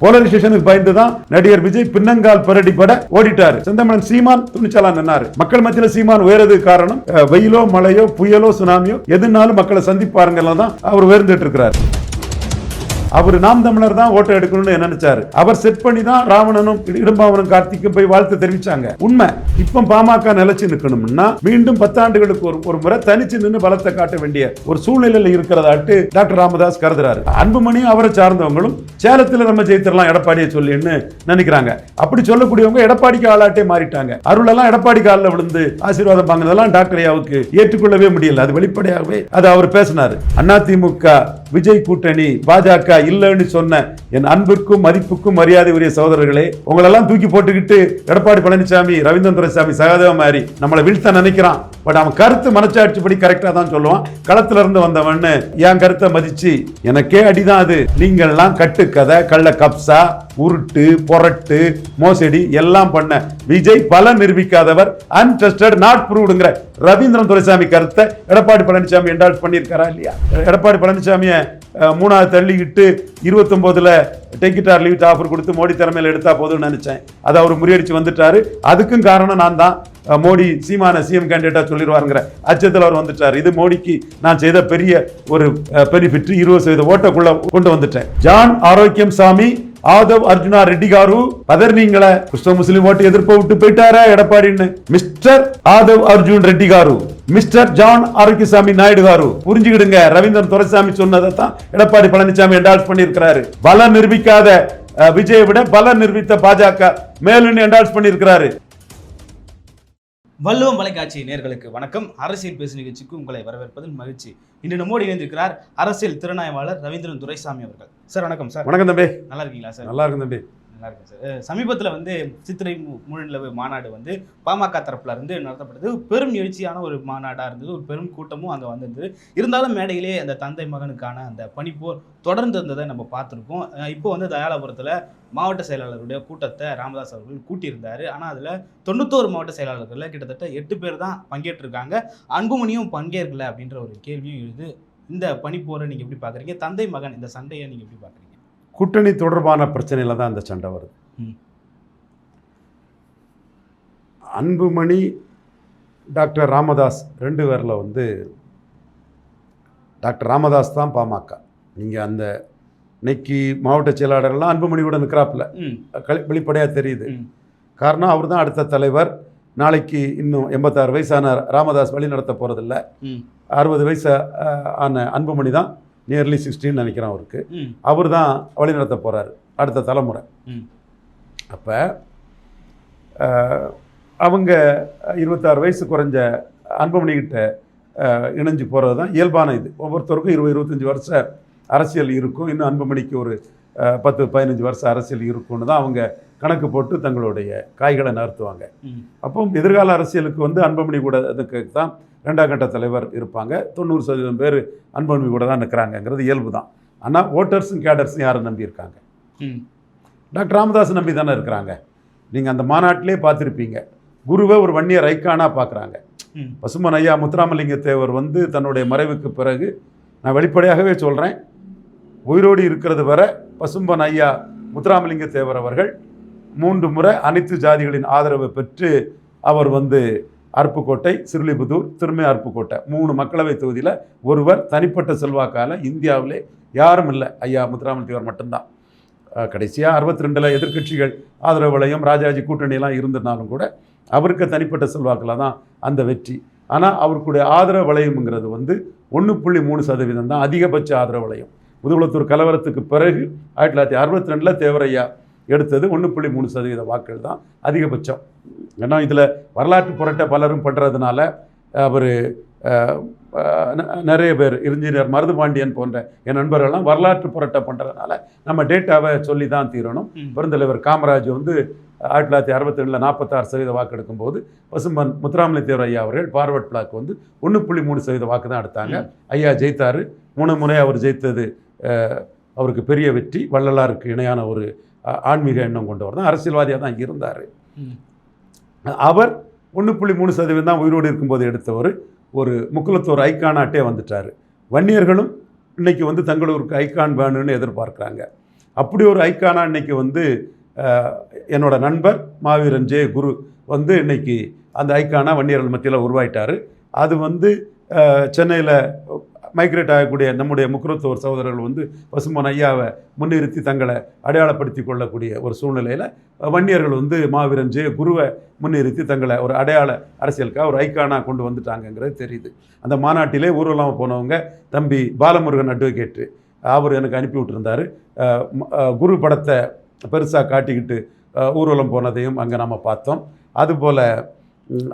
போலரைசேஷனுக்கு பயந்து தான் நடிகர் விஜய் பின்னங்கால் பரடி பட ஓடிட்டாரு. செந்தமிழன் சீமான் துணிச்சலா நின்னாரு. மக்கள் மத்தியில சீமான் உயரதுக்கு காரணம் வெயிலோ மழையோ புயலோ சுனாமியோ எதுனாலும் மக்களை சந்திப்பாருங்கெல்லாம் தான் அவர் உயர்ந்துட்டு இருக்கிறார். அவர் நாம் தமிழர் தான் ஓட்டை எடுக்கணும்னு நினைச்சாரு? அவர் செட் பண்ணி தான் ராவணனும் இடும்பாவனும் கார்த்திக்கும் போய் வாழ்த்து தெரிவிச்சாங்க. உண்மை. இப்ப பாமக நிலைச்சு நிற்கணும்னா மீண்டும் பத்தாண்டுகளுக்கு ஒரு ஒரு முறை தனிச்சு நின்று பலத்தை காட்ட வேண்டிய ஒரு சூழ்நிலையில் இருக்கிறதாட்டு டாக்டர் ராமதாஸ் கருதுறாரு. அன்புமணியும் அவரை சார்ந்தவங்களும் சேலத்தில் நம்ம ஜெயித்திரலாம் எடப்பாடியை சொல்லின்னு நினைக்கிறாங்க. அப்படி சொல்லக்கூடியவங்க எடப்பாடிக்கு ஆளாட்டே மாறிட்டாங்க. அருளெல்லாம் எடப்பாடி காலில் விழுந்து ஆசீர்வாதம் வாங்கினதெல்லாம் டாக்டர் ஐயாவுக்கு ஏற்றுக்கொள்ளவே முடியல. அது வெளிப்படையாகவே அது அவர் பேசினார். அதிமுக விஜய் கூட்டணி பாஜக இல்லைன்னு சொன்ன என் அன்பிற்கும் மதிப்புக்கும் மரியாதை உரிய சகோதரர்களே உங்களெல்லாம் தூக்கி போட்டுக்கிட்டு எடப்பாடி பழனிசாமி ரவீந்திரன் துரைசாமி சகாதேவ மாதிரி நம்மளை வீழ்த்த நினைக்கிறான். பட் அவன் கருத்து மனச்சாட்சி படி கரெக்டா தான் சொல்லுவான். களத்துல இருந்து வந்தவன்னு என் கருத்தை மதிச்சு எனக்கே அடிதான் அது. நீங்கள்லாம் கட்டுக்கதை கள்ள கப்சா உருட்டு பொரட்டு மோசடி எல்லாம் பண்ண விஜய் பல நிரூபிக்காதவர் அன்டெஸ்டட் நாட் ப்ரூவ்டுங்கிற ரவீந்திரன் துரைசாமி கருத்தை எடப்பாடி பழனிசாமி என்டால்ஸ் பண்ணியிருக்காரா இல்லையா? எடப்பாடி பழனிசாமியை அஹ், மூணாவது தள்ளிக்கிட்டு இருபத்தொம்போதில் டெக்கிட்டார் லீவ் ஆஃபர் கொடுத்து மோடி தலைமையில் எடுத்தா போதும்னு நினைச்சேன். அதை அவர் முறியடிச்சு வந்துட்டாரு. அதுக்கும் காரணம் நான் தான். மோடி சீமான சிஎம் கேண்டிடேட்டாக சொல்லிடுவாருங்கிற அச்சத்தில் அவர் வந்துட்டார். இது மோடிக்கு நான் செய்த பெரிய ஒரு பெனிஃபிட் இருபது சதவீத ஓட்டக்குள்ள கொண்டு வந்துட்டேன். ஜான் ஆரோக்கியம் சாமி ஆதவ் அர்ஜுனா ரெட்டி గారు పదర్నీంగళ కృష్ణ ముస్లిం ఓటు ఎదుర్కో విట్టు పెట్టారా ఎడపాడిని మిస్టర్ ஆதவ் அர்ஜுன் ரெட்டி గారు மிஸ்டர் ஜான் ஆரோக்கியசாமி நாயுடு గారు புரிஞ்சுக்கிடுங்க ரவீந்திரன் துரைசாமி சொன்னதை தான் எடப்பாடி பழனிசாமி என்டால்ஸ் பண்ணியிருக்கிறாரு பல நிரூபிக்காத அஹ், விஜயை விட பல நிரூபித்த பாஜக மேலும் என்டால்ஸ் பண்ணியிருக்கிறாரு வள்ளுவம் தொலைக்காட்சி நேர்களுக்கு வணக்கம். அரசியல் பேசு நிகழ்ச்சிக்கு உங்களை வரவேற்பதில் மகிழ்ச்சி. இன்று நம்மோடு இணைந்திருக்கிறார் அரசியல் திறனாய்வாளர் ரவீந்திரன் துரைசாமி அவர்கள். சார் வணக்கம் சார். வணக்கம் தம்பி. நல்லா இருக்கீங்களா சார்? நல்லா இருக்கும் தம்பி. நல்லா இருக்கும் சார் சமீபத்தில் வந்து சித்திரை மு- முழுநிலவு மாநாடு வந்து பாமக தரப்புல இருந்து நடத்தப்பட்டது. பெரும் எழுச்சியான ஒரு மாநாடாக இருந்தது. ஒரு பெரும் கூட்டமும் அங்கே வந்திருந்தது. இருந்தாலும் மேடையிலே அந்த தந்தை மகனுக்கான அந்த பனிப்போர் தொடர்ந்து இருந்ததை நம்ம பார்த்துருக்கோம். இப்போ வந்து தயாளபுரத்தில் மாவட்ட செயலாளருடைய கூட்டத்தை ராமதாஸ் அவர்கள் கூட்டியிருந்தார். ஆனால் அதில் தொண்ணூத்தோரு மாவட்ட செயலாளர்களில் கிட்டத்தட்ட எட்டு பேர் தான் பங்கேற்றிருக்காங்க. அன்புமணியும் பங்கேற்கல அப்படின்ற ஒரு கேள்வியும் எழுது. இந்த பனிப்போரை நீங்கள் எப்படி பார்க்குறீங்க? தந்தை மகன் இந்த சண்டையை நீங்கள் எப்படி பார்க்குறீங்க? கூட்டணி தொடர்பான பிரச்சனையில தான் அந்த சண்டை வருது. அன்புமணி டாக்டர் ராமதாஸ் ரெண்டு பேரில் வந்து டாக்டர் ராமதாஸ் தான் பாமக. நீங்கள் அந்த இன்னைக்கு மாவட்ட செயலாளர்லாம் அன்புமணி கூட நிற்கிறாப்புல வெளிப்படையாக தெரியுது. காரணம் அவர் தான் அடுத்த தலைவர். நாளைக்கு இன்னும் எண்பத்தாறு வயசான ராமதாஸ் வழி நடத்த போகிறதில்ல அறுபது வயசு ஆன அன்புமணி தான் நியர்லி சிக்ஸ்டின்னு நினைக்கிறேன் அவருக்கு. அவர் தான் வழி நடத்த போகிறாரு அடுத்த தலைமுறை. அப்போ அவங்க இருபத்தாறு வயசு குறைஞ்ச அன்புமணிக்கிட்ட அஹ், இணைஞ்சு போகிறது தான் இயல்பான இது. ஒவ்வொருத்தருக்கும் இருபது இருபத்தஞ்சி வருஷம் அரசியல் இருக்கும். இன்னும் அன்புமணிக்கு ஒரு பத்து பதினஞ்சு வருஷம் அரசியல் இருக்கும்னு தான் அவங்க கணக்கு போட்டு தங்களுடைய காய்களை நகர்த்துவாங்க. அப்போ எதிர்கால அரசியலுக்கு வந்து அன்புமணி கூட அதுக்கு தான் ரெண்டாம் கட்ட தலைவர் இருப்பாங்க. தொண்ணூறு சதவீதம் பேர் அன்புமணி கூட தான் நிற்கிறாங்கங்கிறது இயல்பு தான். ஆனால் ஓட்டர்ஸும் கேடர்ஸும் யாரை நம்பி இருக்காங்க? ம். டாக்டர் ராமதாஸ் நம்பி தானே இருக்கிறாங்க. நீங்கள் அந்த மாநாட்டிலே பார்த்துருப்பீங்க. குருவை ஒரு வன்னியர் ஐக்கானாக பார்க்குறாங்க. பசுமன் ஐயா முத்துராமலிங்க தேவர் வந்து தன்னுடைய மறைவுக்கு பிறகு நான் வெளிப்படையாகவே சொல்கிறேன் உயிரோடு இருக்கிறது வரை பசும்பன் ஐயா முத்துராமலிங்க தேவர் அவர்கள் மூன்று முறை அனைத்து ஜாதிகளின் ஆதரவை பெற்று அவர் வந்து அருப்புக்கோட்டை சிறுலிபுதூர் திருமை அருப்புக்கோட்டை. மூணு மக்களவை தொகுதியில் ஒருவர் தனிப்பட்ட செல்வாக்கால் இந்தியாவிலே யாரும் இல்லை. ஐயா முத்துராமலிங்க தேவர் மட்டும்தான். கடைசியாக அறுபத்தி ரெண்டில் எதிர்க்கட்சிகள் ஆதரவு வளையம் ராஜாஜி கூட்டணியெல்லாம் இருந்தனாலும் கூட அவருக்கு தனிப்பட்ட செல்வாக்கில் தான் அந்த வெற்றி. ஆனால் அவருக்குடைய ஆதரவு வளையம்ங்கிறது வந்து ஒன்று புள்ளி மூணு சதவீதம் தான் அதிகபட்ச ஆதரவு வளையம் முதுகுளத்தூர் கலவரத்துக்கு பிறகு ஆயிரத்தி தொள்ளாயிரத்தி அறுபத்தி ரெண்டில் தேவரையா எடுத்தது ஒன்று புள்ளி மூணு சதவீத வாக்குகள் தான் அதிகபட்சம். ஏன்னா இதில் வரலாற்று புரட்ட பலரும் பண்ணுறதுனால அவர் நிறைய பேர் இன்ஜினியர் மருதுபாண்டியன் போன்ற என் நண்பர்கள்லாம் வரலாற்று புரட்ட பண்ணுறதுனால நம்ம டேட்டாவை சொல்லி தான் தீரணும். பெருந்தலைவர் காமராஜ் வந்து ஆயிரத்தி தொள்ளாயிரத்தி அறுபத்தி ரெண்டில் நாற்பத்தாறு சதவீத வாக்கு எடுக்கும்போது பசும்பன் முத்துராமலிங்க தேவர் ஐயா அவர்கள் பார்வர்ட் பிளாக் வந்து ஒன்று புள்ளி மூணு சதவீத வாக்கு தான் எடுத்தாங்க. ஐயா ஜெயித்தார். மூணு முறை அவர் ஜெயித்தது அவருக்கு பெரிய வெற்றி வள்ளலாருக்கு இணையான ஒரு ஆன்மீக எண்ணம் கொண்டவர் தான் அரசியல்வாதியாக தான் இருந்தார். அவர் ஒன்று புள்ளி மூணு சதவீதம் தான் உயிரோடு இருக்கும்போது எடுத்தவர் ஒரு முக்குலத்தோர் ஐக்கானாட்டே வந்துட்டார். வன்னியர்களும் இன்றைக்கி வந்து தங்களூருக்கு ஐக்கான் வேணும்னு எதிர்பார்க்குறாங்க. அப்படி ஒரு ஐக்கானா இன்னைக்கு வந்து என்னோடய நண்பர் மாவீரன் ஜே குரு வந்து இன்னைக்கு அந்த ஐக்கானா வன்னியர்கள் மத்தியில் உருவாயிட்டார். அது வந்து சென்னையில் மைக்ரேட் ஆகக்கூடிய நம்முடைய முக்குரத்தோர் சகோதரர்கள் வந்து பசுமன் ஐயாவை முன்னிறுத்தி தங்களை அடையாளப்படுத்தி கொள்ளக்கூடிய ஒரு சூழ்நிலையில் வன்னியர்கள் வந்து மாவீரன் ஜெய குருவை முன்னிறுத்தி தங்களை ஒரு அடையாள அரசியலுக்காக ஒரு ஐக்கானாக கொண்டு வந்துட்டாங்கங்கிறது தெரியுது. அந்த மாநாட்டிலே ஊர்வலமாக போனவங்க தம்பி பாலமுருகன் அட்வொகேட்டு அவர் எனக்கு அனுப்பி விட்டுருந்தார். குரு படத்தை பெருசாக காட்டிக்கிட்டு ஊர்வலம் போனதையும் அங்கே நம்ம பார்த்தோம். அதுபோல்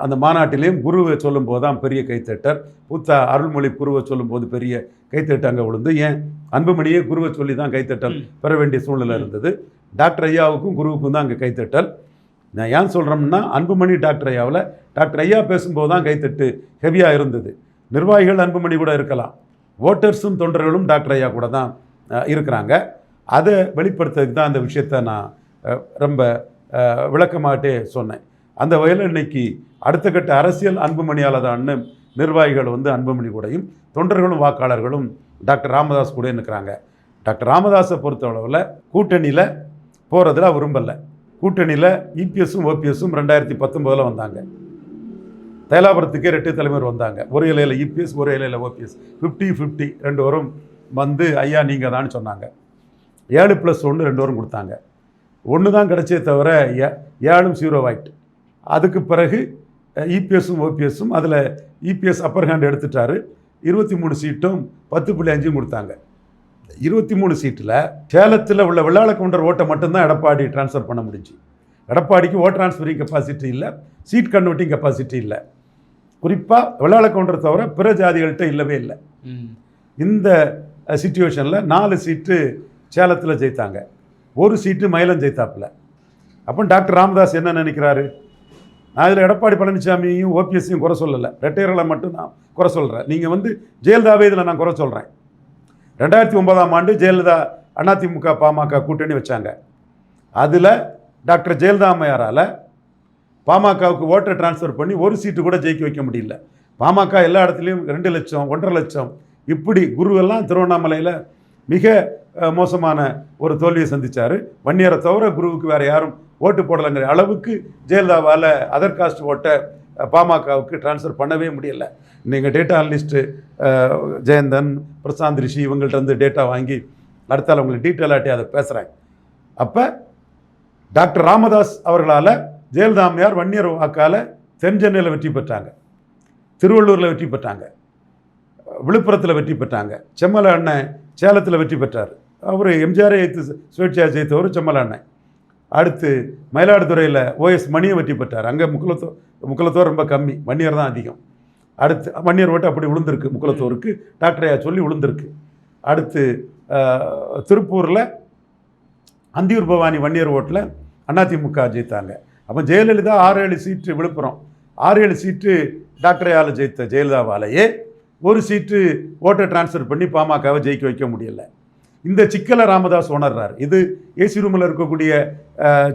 அந்த மாநாட்டிலையும் குருவை சொல்லும்போது தான் பெரிய கைத்தட்டர். புத்தா அருள்மொழி குருவை சொல்லும்போது பெரிய கைத்தட்டு அங்கே விழுந்து. ஏன்? அன்புமணியே குருவை சொல்லி தான் கைத்தட்டல். பெற வேண்டிய சூழ்நிலை இருந்தது. டாக்டர் ஐயாவுக்கும் குருவுக்கும் தான் அங்கே கைத்தட்டல். நான் ஏன் சொல்கிறோம்னா அன்புமணி டாக்டர் ஐயாவில் டாக்டர் ஐயா பேசும்போது தான் கைத்தட்டு ஹெவியாக இருந்தது. நிர்வாகிகள் அன்புமணி கூட இருக்கலாம். ஓட்டர்ஸும் தொண்டர்களும் டாக்டர் ஐயா கூட தான் இருக்கிறாங்க. அதை வெளிப்படுத்துறதுக்கு தான் அந்த விஷயத்தை நான் ரொம்ப விளக்கமாகட்டே சொன்னேன். அந்த வகையில் இன்னைக்கு அடுத்த கட்ட அரசியல் அன்புமணியால் தான்னு நிர்வாகிகள் வந்து அன்புமணி கூடையும் தொண்டர்களும் வாக்காளர்களும் டாக்டர் ராமதாஸ் கூட நிற்கிறாங்க. டாக்டர் ராமதாஸை பொறுத்தளவில் கூட்டணியில் போகிறதுல விரும்பலை. கூட்டணியில் இபிஎஸும் ஓபிஎஸும் ரெண்டாயிரத்தி பத்தொம்போதில் வந்தாங்க. தைலாபுரத்துக்கே ரெட்டு தலைவர் வந்தாங்க. ஒரு இலையில் இபிஎஸ் ஒரு இலையில் ஓபிஎஸ் ஃபிஃப்டி ஃபிஃப்டி ரெண்டு வரும் வந்து ஐயா நீங்கள் தான் சொன்னாங்க. ஏழு ப்ளஸ் ஒன்று ரெண்டு வரும் கொடுத்தாங்க. ஒன்று தான் கிடச்சே தவிர ஏ- ஏழும் ஜீரோ ஆகிட்டு அதுக்கு பிறகு இபிஎஸும் ஓபிஎஸும் அதில் இபிஎஸ் அப்பர் ஹேண்ட் எடுத்துட்டாரு. இருபத்தி மூணு சீட்டும் பத்து புள்ளி அஞ்சும் கொடுத்தாங்க. இருபத்தி மூணு சீட்டில் சேலத்தில் உள்ள வெள்ளாள கவுண்டர் ஓட்டை மட்டும்தான் எடப்பாடி ட்ரான்ஸ்ஃபர் பண்ண முடிஞ்சு. எடப்பாடிக்கு ஓட் ட்ரான்ஸ்ஃபரிங் கெப்பாசிட்டி இல்லை சீட் கன்வெர்ட்டிங் கெப்பாசிட்டி இல்லை. குறிப்பாக வெள்ளாள கவுண்டர் தவிர பிற ஜாதிகள்கிட்ட இல்லவே இல்லை. இந்த சுச்சுவேஷனில் நாலு சீட்டு சேலத்தில் ஜெயித்தாங்க. ஒரு சீட்டு மயிலம் ஜெயித்தாப்புல. அப்போ டாக்டர் ராமதாஸ் என்ன நினைக்கிறாரு? நான் இதில் எடப்பாடி பழனிசாமியையும் ஓபிஎஸ்ஸையும் குறை சொல்லலை. ரெட்டையர்களை மட்டும் நான் குறை சொல்கிறேன் நீங்கள் வந்து ஜெயலலிதாவே இதில் நான் குறை சொல்கிறேன் ரெண்டாயிரத்தி ஒன்பதாம் ஆண்டு ஜெயலலிதா அதிமுக பாமக கூட்டணி வச்சாங்க. அதில் டாக்டர் ஜெயலலிதா அம்மையாரால் பாமகவுக்கு ஓட்டை ட்ரான்ஸ்ஃபர் பண்ணி ஒரு சீட்டு கூட ஜெயிக்க வைக்க முடியல. பாமக எல்லா இடத்துலையும் ரெண்டு லட்சம் ஒன்றரை லட்சம். இப்படி குருவெல்லாம் திருவண்ணாமலையில் மிக மோசமான ஒரு தோல்வியை சந்திச்சார். வன்னியரை தவிர குருவுக்கு வேறு யாரும் ஓட்டு போடலைங்கிற அளவுக்கு ஜெயலலிதாவால் அதர் காஸ்ட் ஓட்டை பாமகவுக்கு ட்ரான்ஸ்ஃபர் பண்ணவே முடியல. நீங்கள் டேட்டா அனலிஸ்ட்டு ஜெயந்தன் பிரசாந்த் ரிஷி இவங்கள்ட்ட இருந்து டேட்டா வாங்கி அடுத்தால் உங்களுக்கு டீட்டெயிலாட்டி அதை பேசுகிறேன் அப்போ டாக்டர் ராமதாஸ் அவர்களால் ஜெயலலிதா அம்மையார் வன்னியர் வாக்கால் தென் சென்னையில் வெற்றி பெற்றாங்க. திருவள்ளூரில் வெற்றி பெற்றாங்க. விழுப்புரத்தில் வெற்றி பெற்றாங்க. செம்மல அண்ணன் சேலத்தில் வெற்றி பெற்றார். அவர் எம்ஜிஆரை எய்த்து சுயேட்சையாக ஜெயித்தவர் செம்மல அண்ணன். அடுத்து மயிலாடுதுறையில் ஓஎஸ் மணியை வெற்றி பெற்றார். அங்கே முக்குலத்தோ முக்குலத்தோர் ரொம்ப கம்மி. வன்னியர் தான் அதிகம். அடுத்து வன்னியர் ஓட்டு அப்படி விழுந்திருக்கு. முக்குலத்தோருக்கு டாக்டரையா சொல்லி விழுந்திருக்கு. அடுத்து திருப்பூரில் அந்தியூர் பவானி வன்னியர் ஓட்டில் அதிமுக ஜெயித்தாங்க. அப்போ ஜெயலலிதா ஆறு ஏழு சீட்டு விழுப்புரம். ஆறு ஏழு சீட்டு டாக்டர் ஜெயித்த ஜெயலலிதாவாலேயே ஒரு சீட்டு ஓட்டை டிரான்ஸ்ஃபர் பண்ணி பாமகவை ஜெயிக்க வைக்க முடியல. இந்த சிக்கலை ராமதாஸ் உணர்றார். இது ஏசி ரூமில் இருக்கக்கூடிய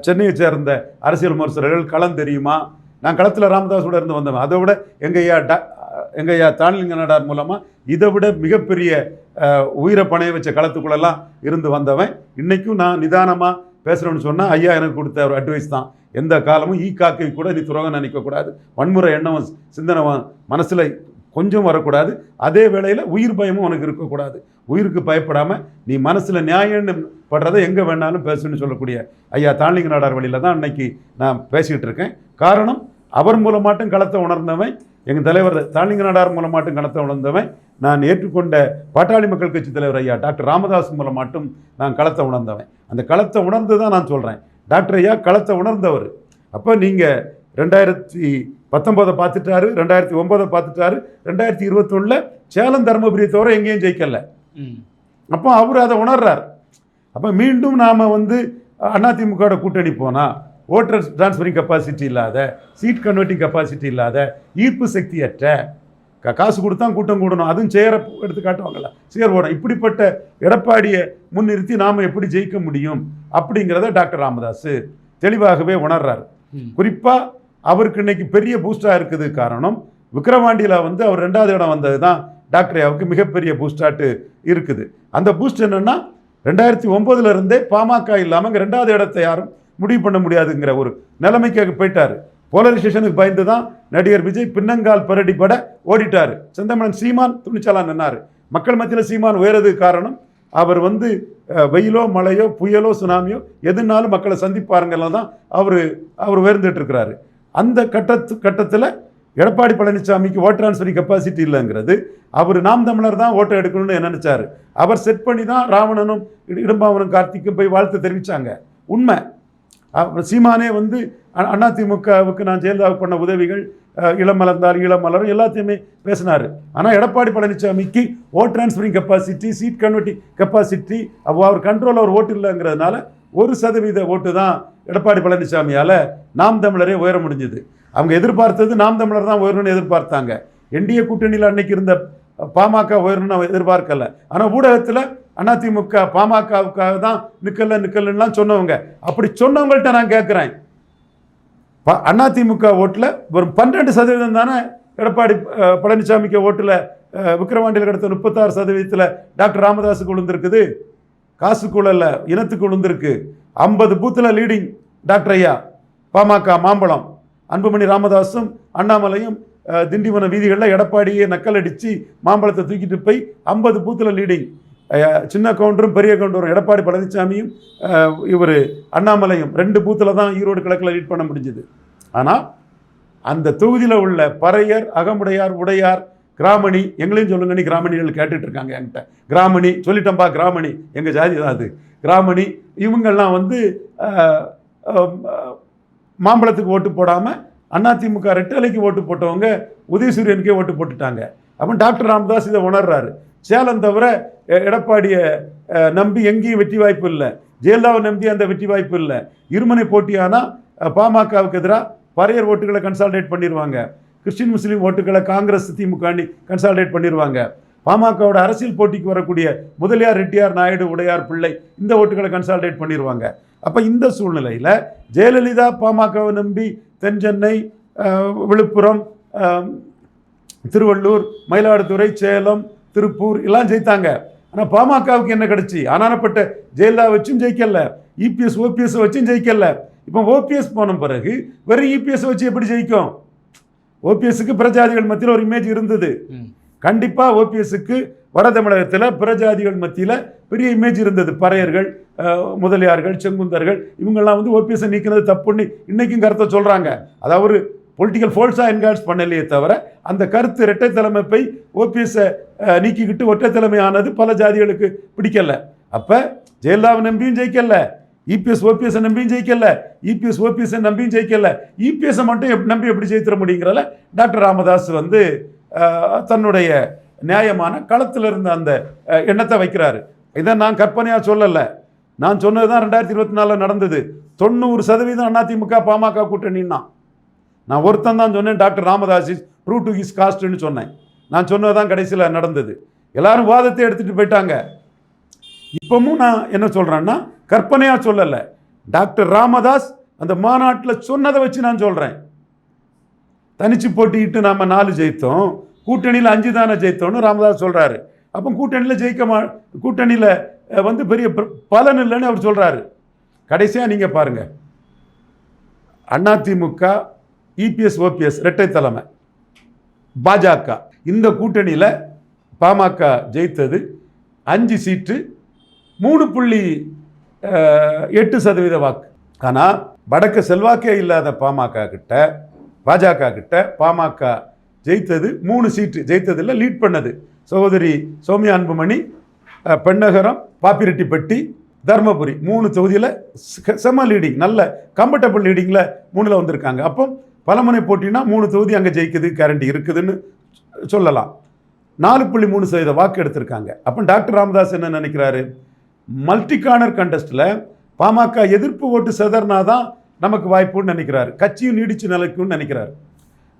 சென்னையை சேர்ந்த அரசியல் விமர்சகர்கள் களம் தெரியுமா? நான் களத்தில் ராமதாஸோட இருந்து வந்தவன். அதை விட எங்கையா டா எங்கள் தானிலிங்க நாடார் மூலமாக இதை விட மிகப்பெரிய உயிரை பணைய வச்ச களத்துக்குள்ளெல்லாம் இருந்து வந்தவன். இன்றைக்கும் நான் நிதானமாக பேசுகிறேன்னு சொன்னால் ஐயா எனக்கு கொடுத்த ஒரு அட்வைஸ் தான். எந்த காலமும் ஈ காக்கை கூட நீ துரோகம் நினைக்கக்கூடாது வன்முறை எண்ணம் சிந்தனை மனசில் கொஞ்சம் வரக்கூடாது. அதே வேளையில் உயிர் பயமும் உனக்கு இருக்கக்கூடாது. உயிருக்கு பயப்படாமல் நீ மனசில் நியாயம்னு படுறதை எங்கே வேணாலும் பேசுன்னு சொல்லக்கூடிய ஐயா தாண்டிங்க நாடார் வழியில் தான் அன்னைக்கு நான் பேசிக்கிட்டு இருக்கேன். காரணம் அவர் மூலமாட்டும் களத்தை உணர்ந்தவன் எங்கள் தலைவர் தாண்டிங்க நாடார் மூலமாட்டும் களத்தை உணர்ந்தவன் நான் ஏற்றுக்கொண்ட பாட்டாளி மக்கள் கட்சி தலைவர் ஐயா டாக்டர் ராமதாஸ் மூலமாட்டும் நான் களத்தை உணர்ந்தவன். அந்த களத்தை உணர்ந்து தான் நான் சொல்கிறேன் டாக்டர் ஐயா களத்தை உணர்ந்தவர். அப்போ நீங்கள் ரெண்டாயிரத்தி பத்தொம்போதை பார்த்துட்டாரு ரெண்டாயிரத்தி ஒம்போதை பார்த்துட்டாரு ரெண்டாயிரத்தி இருபத்தொன்னில் சேலம் தருமபுரியை தவிர எங்கேயும் ஜெயிக்கல. அப்போ அவர் அதை உணர்றார் அப்போ மீண்டும் நாம் வந்து அதிமுகவோட கூட்டணி போனால் ஓட்டர் டிரான்ஸ்ஃபரிங் கெப்பாசிட்டி இல்லாத சீட் கன்வெர்ட்டிங் கெப்பாசிட்டி இல்லாத ஈர்ப்பு சக்தியற்ற கா- காசு கொடுத்தா கூட்டம் கூடணும் அதுவும் சேர எடுத்து காட்டுவாங்கல்ல சேர் ஓடும் இப்படிப்பட்ட எடப்பாடியை முன்னிறுத்தி நாம் எப்படி ஜெயிக்க முடியும் அப்படிங்கிறத டாக்டர் ராமதாஸ் தெளிவாகவே உணர்றார். குறிப்பாக அவருக்கு இன்னைக்கு பெரிய பூஸ்டாக இருக்குது காரணம். விக்ரவாண்டியில் வந்து அவர் ரெண்டாவது இடம் வந்தது தான் டாக்டர்யாவுக்கு மிகப்பெரிய பூஸ்டாட்டு இருக்குது. அந்த பூஸ்ட் என்னென்னா ரெண்டாயிரத்தி ஒம்போதுலேருந்தே பாமக இல்லாமல் இங்கே ரெண்டாவது இடத்தை யாரும் முடிவு பண்ண முடியாதுங்கிற ஒரு நிலைமைக்கு போயிட்டார். போலரைசேஷனுக்கு பயந்து தான் நடிகர் விஜய் பின்னங்கால் பரடி பட ஓடிட்டார். செந்தமலன் சீமான் துணிச்சலா நின்னார். மக்கள் மத்தியில் சீமான் உயரதுக்கு காரணம் அவர் வந்து வெயிலோ மழையோ புயலோ சுனாமியோ எதுனாலும் மக்களை சந்திப்பாருங்கலாம் தான் அவர் அவர் உயர்ந்துட்டு இருக்கிறாரு. அந்த கட்டத்து கட்டத்தில் எடப்பாடி பழனிசாமிக்கு ஓட் டிரான்ஸ்ஃபரிங் கெப்பாசிட்டி இல்லைங்கிறது. அவர் நாம் தமிழர் தான் ஓட்டை எடுக்கணும்னு நினச்சார்? அவர் செட் பண்ணி தான் ராவணனும் இடும்பாவனும் கார்த்திக்கும் போய் வாழ்த்து தெரிவித்தாங்க உண்மை. சீமானே வந்து அண்ணா அதிமுகவுக்கு நான் ஜெயலலிதாவுக்கு பண்ண உதவிகள் இளம் மலர்ந்தார் இளம் இளமலரும் எல்லாத்தையுமே பேசினார். ஆனால் எடப்பாடி பழனிசாமிக்கு vote transferring capacity seat converting capacity அவர் கண்ட்ரோல் அவர் ஓட்டு இல்லைங்கிறதுனால ஒரு சதவீத ஓட்டு தான் எடப்பாடி பழனிசாமியால் நாம் தமிழரே உயர முடிஞ்சது. அவங்க எதிர்பார்த்தது நாம் தமிழர் தான் உயரணும்னு எதிர்பார்த்தாங்க. என்டிஏ கூட்டணியில் அன்னைக்கு இருந்த பாமக உயரணும்னு அவன் எதிர்பார்க்கல. ஆனால் ஊடகத்தில் அதிமுக பாமகவுக்காக தான் நிக்கல நிக்கலன்னுலாம் சொன்னவங்க. அப்படி சொன்னவங்கள்ட்ட நான் கேட்குறேன் ப- அதிமுக ஓட்டில் ஒரு பன்னெண்டு சதவீதம் தானே எடப்பாடி பழனிசாமிக்கு ஓட்டில் விக்கிரவாண்டியில் கிடத்த முப்பத்தாறு சதவீதத்தில் டாக்டர் ராமதாஸுக்கு விழுந்திருக்குது. காசுக்குள்ள இனத்துக்கு விழுந்திருக்கு ஐம்பது பூத்தில் லீடிங் டாக்டர் ஐயா பாமக மாம்பழம். அன்புமணி ராமதாஸும் அண்ணாமலையும் திண்டிவன வீதிகளில் எடப்பாடியை நக்கல் அடித்து மாம்பழத்தை தூக்கிட்டு போய் ஐம்பது பூத்தில் லீடிங் சின்ன கவுண்டரும் பெரிய கவுண்டரும் எடப்பாடி பழனிசாமியும் இவர் அண்ணாமலையும் ரெண்டு பூத்தில் தான் ஈரோடு கிழக்கில் லீட் பண்ண முடிஞ்சுது. ஆனால் அந்த தொகுதியில் உள்ள பறையர் அகமுடையார் உடையார் கிராமணி எங்களையும் சொல்லுங்க நீ கிராமணிகள் கேட்டுட்டு இருக்காங்க என்கிட்ட. கிராமணி சொல்லிட்டம்பா கிராமணி. எங்கள் ஜாதி தான் அது. கிராமணி இவங்கெல்லாம் வந்து மாம்பழத்துக்கு ஓட்டு போடாமல் அதிமுக ரெட்டலைக்கு ஓட்டு போட்டவங்க உதயசூரியனுக்கே ஓட்டு போட்டுட்டாங்க. அப்போ டாக்டர் ராமதாஸ் இதை உணர்றாரு. சேலம் தவிர எடப்பாடியை நம்பி எங்கேயும் வெற்றி வாய்ப்பு இல்லை. ஜெயலலிதாவை நம்பி அந்த வெற்றி வாய்ப்பு இல்லை. இருமனை போட்டியானா பாமகவுக்கு எதிராக பறையர் ஓட்டுகளை கன்சால்டேட் பண்ணிடுவாங்க கிறிஸ்டின் முஸ்லீம் ஓட்டுகளை காங்கிரஸ் திமுக கன்சால்டேட் பண்ணிடுவாங்க பாமகவோட அரசியல் போட்டிக்கு வரக்கூடிய முதலியார் ரெட்டியார் நாயுடு உடையார் பிள்ளை இந்த ஓட்டுகளை கன்சால்டேட் பண்ணிடுவாங்க அப்போ இந்த சூழ்நிலையில் ஜெயலலிதா பாமகவை நம்பி தென்சென்னை விழுப்புரம் திருவள்ளூர் மயிலாடுதுறை சேலம் திருப்பூர் எல்லாம் ஜெயித்தாங்க. ஆனால் பாமகவுக்கு என்ன கிடைச்சி? ஆனானப்பட்ட ஜெயலலிதா வச்சும் ஜெயிக்கல. இபிஎஸ் ஓபிஎஸ் வச்சும் ஜெயிக்கல. இப்போ ஓபிஎஸ் போன பிறகு வெறும் இபிஎஸ் வச்சு எப்படி ஜெயிக்கும்? ஓபிஎஸ்க்கு பிரஜாதிகள் மத்தியில் ஒரு இமேஜ் இருந்தது. கண்டிப்பாக ஓபிஎஸ்க்கு வட தமிழகத்தில் பிரஜாதிகள் மத்தியில் பெரிய இமேஜ் இருந்தது. பறையர்கள் முதலியார்கள் செங்குந்தர்கள் இவங்கெல்லாம் வந்து ஓபிஎஸ்ஸை நீக்கினது தப்புன்னு இன்னைக்கும் கருத்தை சொல்கிறாங்க அதாவது ஒரு பொலிட்டிக்கல் ஃபோல்ஸாக என்கால்ஸ் பண்ணலையே தவிர அந்த கருத்து இரட்டை தலைமை போய் ஓபிஎஸ்ஸை நீக்கிக்கிட்டு ஒற்றை தலைமை ஆனது பல ஜாதிகளுக்கு பிடிக்கல. அப்போ ஜெயலலிதாவை நம்பியும் ஜெயிக்கல. இபிஎஸ் ஓபிஎஸ் நம்பியும் ஜெயிக்கல. இபிஎஸ் ஓபிஎஸ் நம்பியும் ஜெயிக்கல. இபிஎஸ் மட்டும் எப்- நம்பி எப்படி ஜெயித்திட முடியுங்கிறல டாக்டர் ராமதாஸ் வந்து தன்னுடைய நியாயமான களத்தில் இருந்த அந்த எண்ணத்தை வைக்கிறாரு. இதை நான் கற்பனையாக சொல்லலை. நான் சொன்னது தான் ரெண்டாயிரத்தி இருபத்தி நாலில் நடந்தது. தொண்ணூறு சதவீதம் அதிமுக பாமக கூட்டணின்னா. நான் ஒருத்தன் தான் சொன்னேன் doctor Ramadoss is true to is காஸ்ட்னு சொன்னேன். நான் சொன்னது தான் கடைசியில் நடந்தது. எல்லாரும் வாதத்தை எடுத்துகிட்டு போயிட்டாங்க. இப்போவும் நான் என்ன சொல்கிறேன்னா கற்பனையாக சொல்லலை. டாக்டர் ராமதாஸ் அந்த மாநாட்டில் சொன்னதை வச்சு நான் சொல்கிறேன் தனிச்சு போட்டிக்கிட்டு நாம் நாலு ஜெயித்தோம். கூட்டணியில் அஞ்சு தானே ஜெயித்தோம்னு ராமதாஸ் சொல்கிறாரு அப்போ கூட்டணியில் ஜெயிக்க மா கூட்டணியில் வந்து பெரிய பலன் இல்லைன்னு அவர் சொல்கிறாரு கடைசியாக நீங்கள் பாருங்கள் அதிமுக இபிஎஸ் ஓபிஎஸ் இரட்டை தலைமை. பாஜக. இந்த கூட்டணியில் பாமக ஜெயித்தது அஞ்சு சீட்டு மூணு புள்ளி எட்டு சதவீத வாக்கு. ஆனால் வடக்கு செல்வாக்கே இல்லாத பாமக கிட்ட பாஜக கிட்ட பாமக ஜெயித்தது மூணு சீட்டு ஜெயித்ததில் லீட் பண்ணது. சகோதரி சௌமியா அன்புமணி பெண்ணகரம் பாப்பிரெட்டிப்பட்டி தர்மபுரி மூணு தொகுதியில் செம லீடிங் நல்ல கம்ஃபர்டபுள் லீடிங்கில் மூணில் வந்திருக்காங்க. அப்போ பலமுனை போட்டினா மூணு தொகுதி அங்கே ஜெயிக்குது கேரண்டி இருக்குதுன்னு சொல்லலாம். நாலு புள்ளி மூணு சதவீத வாக்கு எடுத்திருக்காங்க. அப்போ டாக்டர் ராமதாஸ் என்ன நினைக்கிறாரு? மல்டி கார்னர் கண்டஸ்டில் பாமக எதிர்ப்பு ஓட்டு செதர்னா தான் நமக்கு வாய்ப்புன்னு நினைக்கிறாரு. கட்சியும் நீடிச்சு நிலைக்கும்னு நினைக்கிறாரு.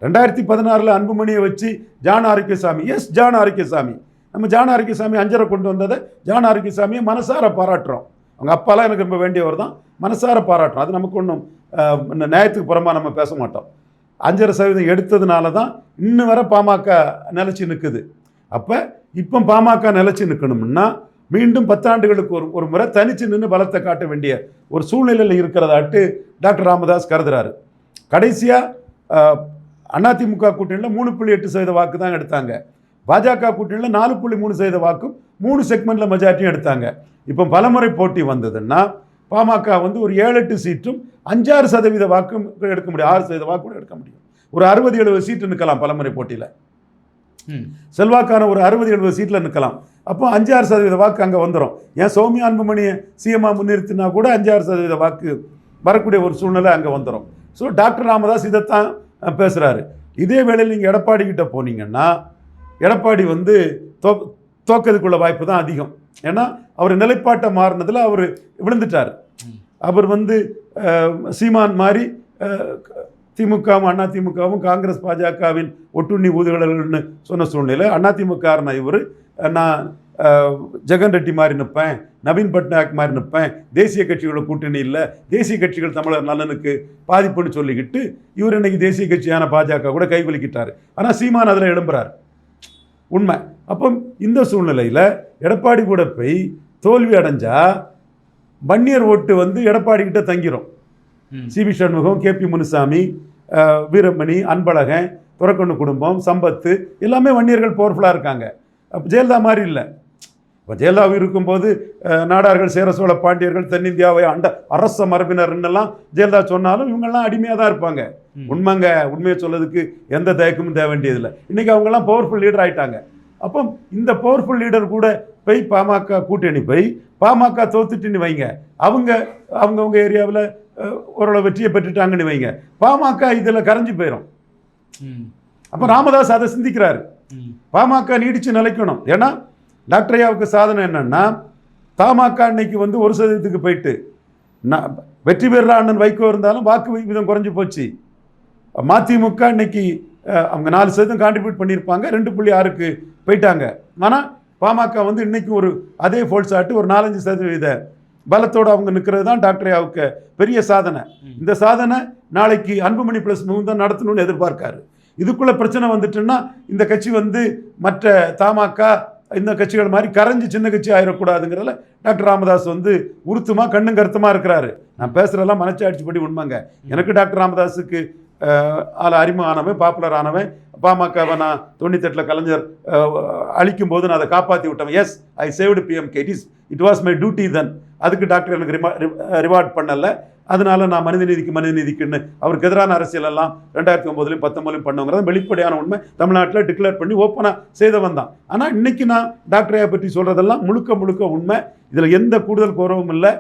ரெண்டாயிரத்தி பதினாறில் அன்புமணியை வச்சு John Arokiasamy yes John Arokiasamy. நம்ம ஜான் ஆரோக்கியசாமி அஞ்சரை கொண்டு வந்ததை ஜான் ஆரோக்கியசாமியை மனசார பாராட்டுறோம். அவங்க அப்பாலாம் எனக்கு ரொம்ப வேண்டியவர் தான். மனசார பாராட்டுறோம். அது நமக்கு ஒன்றும் நியாயத்துக்கு புறமா நம்ம பேச மாட்டோம். அஞ்சரை சதவீதம் எடுத்ததுனால தான் இன்னும் வரை பாமக நிலச்சி நிற்குது அப்போ இப்போ பாமக நிலச்சி நிற்கணும்னா மீண்டும் பத்தாண்டுகளுக்கு ஒரு ஒரு முறை தனிச்சு நின்று பலத்தை காட்ட வேண்டிய ஒரு சூழ்நிலையில் இருக்கிறதாட்டு டாக்டர் ராமதாஸ் கருதுறாரு. கடைசியாக அதிமுக கூட்டணியில் மூணு புள்ளி எட்டு சதவீத வாக்கு தான் எடுத்தாங்க. பாஜக கூட்டணியில் நாலு புள்ளி மூணு சதவீத வாக்கும் மூணு செக்மெண்ட்டில் மெஜாரிட்டியும் எடுத்தாங்க. இப்போ பலமுறை போட்டி வந்ததுன்னா பாமக வந்து ஒரு ஏழு எட்டு சீட்டும் அஞ்சாறு சதவீத வாக்கும் எடுக்க முடியும். ஆறு சதவீத வாக்கு கூட எடுக்க முடியும். ஒரு அறுபது எழுபது சீட்டு நிற்கலாம் பலமுறை போட்டியில். செல்வாக்கான ஒரு அறுபது எழுபது சீட்டில் நிற்கலாம். அப்போ அஞ்சாறு சதவீத வாக்கு அங்கே வந்துடும் ஏன் சௌமியா அன்புமணியை சிஎம்மாக முன்னிறுத்தினா கூட அஞ்சாறு சதவீத வாக்கு வரக்கூடிய ஒரு சூழ்நிலை அங்கே வந்துடும் ஸோ டாக்டர் ராமதாஸ் இதைத்தான் பேசுகிறாரு இதே வேளையில் நீங்கள் எடப்பாடி கிட்ட போனீங்கன்னா எடப்பாடி வந்து தோ தோக்கிறதுக்குள்ள வாய்ப்பு தான் அதிகம். ஏன்னா அவர் நிலைப்பாட்டை மாறினதில் அவர் விழுந்துட்டார். அவர் வந்து சீமான் மாதிரி திமுகவும் அண்ணா திமுகவும் காங்கிரஸ் பாஜகவின் ஒட்டுண்ணி ஊதுகளன்னு சொன்ன சூழ்நிலை அண்ணா திமுக இவர்? நான் ஜெகன் ரெட்டி மாதிரி நிற்பேன் நவீன் பட்நாயக் மாதிரி நிற்பேன் தேசிய கட்சிகளோட கூட்டணி இல்லை தேசிய கட்சிகள் தமிழர் நலனுக்கு பாதிப்புன்னு சொல்லிக்கிட்டு இவர் இன்னைக்கு தேசிய கட்சியான பாஜக கூட கைகுலுக்கிட்டார் ஆனால் சீமான் அதில் எழும்புறார். உண்மை. அப்போ இந்த சூழ்நிலையில் எடப்பாடி கூட போய் தோல்வி அடைஞ்சா வன்னியர் ஓட்டு வந்து எடப்பாடி கிட்ட தங்கிரும். C P Shanmugam K P Munusamy அஹ், வீரமணி அன்பழகன் துறக்கண்ணு குடும்பம் சம்பத்து எல்லாமே வன்னியர்கள் பவர்ஃபுல்லாக இருக்காங்க. ஜெயலலிதா மாதிரி இல்லை. இப்போ ஜெயலலிதா இருக்கும்போது நாடார்கள் சேர சோழ பாண்டியர்கள் தென்னிந்தியாவை அண்ட அரச மரபினர்னெல்லாம் ஜெயலலிதா சொன்னாலும் இவங்கெல்லாம் அடிமையாக தான் இருப்பாங்க. உண்மைங்க உண்மையை சொல்லதுக்கு எந்த தயக்கமும் தேவை வேண்டியதில்லை இன்றைக்கி அவங்கெல்லாம் பவர்ஃபுல் லீடர் ஆயிட்டாங்க. அப்போ இந்த பவர்ஃபுல் லீடர் கூட போய் பாமக கூட்டணி போய் பாமக தோத்துட்டுன்னு வைங்க. அவங்க அவங்கவுங்க ஏரியாவில் ஓரளவு வெற்றியை பெற்றுட்டாங்கன்னு வைங்க. பாமக இதில் கரைஞ்சு போயிடும். அப்போ ராமதாஸ் அதை சிந்திக்கிறாரு. பாமக நீடிச்சு நிலைக்கணும். ஏன்னா டாக்டர் ஐயாவுக்கு சாதனை என்னன்னா தமாக இன்னைக்கு வந்து ஒரு சதவீதத்துக்கு போயிட்டு நான் வெற்றி பெறுற அண்ணன் வைகோ இருந்தாலும் வாக்கு விகிதம் குறைஞ்சு போச்சு. மதிமுக இன்னைக்கு அவங்க நாலு சதவீதம் கான்ட்ரிபியூட் பண்ணியிருப்பாங்க ரெண்டு புள்ளி ஆறுக்கு போயிட்டாங்க. ஆனால் பாமக வந்து இன்னைக்கு ஒரு அதே ஃபோல்ஸ் ஆட்டு ஒரு நாலஞ்சு சதவீத பலத்தோடு அவங்க நிற்கிறது தான் டாக்டர் ஐயாவுக்கு பெரிய சாதனை. இந்த சாதனை நாளைக்கு அன்புமணி ப்ளஸ் மூணு தான் நடத்தணும்னு எதிர்பார்க்காரு. இதுக்குள்ளே பிரச்சனை வந்துட்டுன்னா இந்த கட்சி வந்து மற்ற தமாக இந்த கட்சிகள் மாதிரி கரைஞ்சி சின்ன கட்சி ஆயிடக்கூடாதுங்கிறதுல டாக்டர் ராமதாஸ் வந்து உருத்துமா கண்ணும் கருத்துமாக இருக்கிறாரு. நான் பேசுறதெல்லாம் மனச்சாட்சிப்படி உண்மைங்க எனக்கு டாக்டர் ராமதாஸுக்கு ஆள் அறிமுகமானவன் ஆனவன் பாப்புலர் ஆனவன். பாமகவை நான் தொண்ணூத்தெட்டில் கலைஞர் அழிக்கும் போது நான் அதை காப்பாற்றி விட்டவன். Yes I saved PM it is it was my duty then அதுக்கு டாக்டர் எனக்கு ரிமா ரிவார்ட் பண்ணலை. அதனால நான் மனித நீதிக்கு மனித நீதிக்குன்னு அவருக்கு எதிரான அரசியல் எல்லாம் ரெண்டாயிரத்தி ஒன்பதுலையும் பத்தொன்பதுலையும் பண்ணுங்கிறத வெளிப்படையான உண்மை. தமிழ்நாட்டில் டிக்ளேர் பண்ணி ஓப்பனாக செய்தவன் தான். ஆனால் இன்னைக்கு நான் டாக்டர் ஐயா பற்றி சொல்கிறதெல்லாம் முழுக்க முழுக்க உண்மை. இதில் எந்த கூடுதல் குறவும் இல்லை.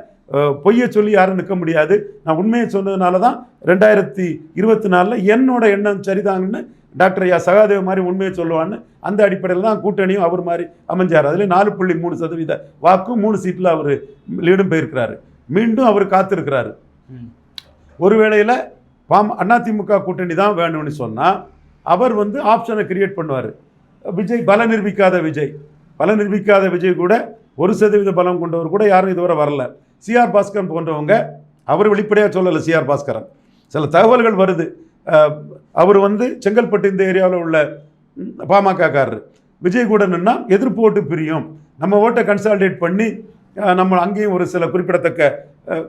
பொய்யை சொல்லி யாரும் நிற்க முடியாது. நான் உண்மையை சொன்னதுனால தான் ரெண்டாயிரத்தி இருபத்தி நாலில் என்னோட எண்ணம் சரிதாங்கன்னு டாக்டர் ஐயா சகாதேவ மாதிரி உண்மையை சொல்லுவான்னு அந்த அடிப்படையில் தான் கூட்டணியும் அவர் மாதிரி அமைஞ்சார். அதில் நாலு புள்ளி மூணு சதவீத வாக்கும் மூணு சீட்டில் அவர் லீடும் போயிருக்கிறாரு. மீண்டும் அவர் காத்திருக்கிறாரு. ம். ஒருவேளையில் பாம் அதிமுக கூட்டணி தான் வேணும்னு சொன்னால் அவர் வந்து ஆப்ஷனை கிரியேட் பண்ணுவார். விஜய் பல நிரூபிக்காத விஜய். பல நிரூபிக்காத விஜய் கூட ஒரு சதவீத பலம் கொண்டவர் கூட யாரும் இதுவரை வரல. சிஆர் பாஸ்கரன் போன்றவங்க அவர் வெளிப்படையாக சொல்லலை சிஆர் பாஸ்கரன். சில தகவல்கள் வருது. அவர் வந்து செங்கல்பட்டு இந்த ஏரியாவில் உள்ள பாமகக்காரர். விஜய் கூட நின்னா எதிர்ப்பு ஓட்டு பிரியும். நம்ம ஓட்டை கன்சால்டேட் பண்ணி நம்ம அங்கேயும் ஒரு சில குறிப்பிடத்தக்க